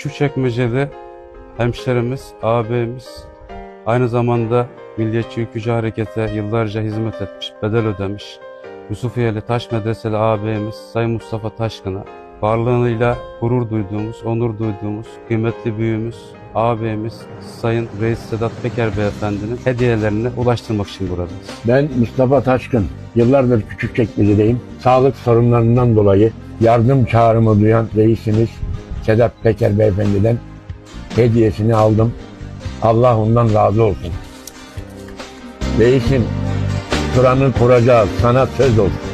Küçükçekmece'de hemşerimiz, ağabeyimiz aynı zamanda Milliyetçi Ülkücü Harekete yıllarca hizmet etmiş, bedel ödemiş. Yusufiyeli Taş Medreseli ağabeyimiz Sayın Mustafa Taşkın'a varlığıyla gurur duyduğumuz, onur duyduğumuz kıymetli büyüğümüz, ağabeyimiz Sayın Reis Sedat Peker Beyefendinin hediyelerini ulaştırmak için buradayız. Ben Mustafa Taşkın. Yıllardır Küçükçekmece'deyim. Sağlık sorunlarından dolayı yardım çağrımı duyan reisimiz Sedat Peker Beyefendi'den hediyesini aldım. Allah ondan razı olsun. Reisim, Kur'an'ı kuracağız. Sana söz olsun.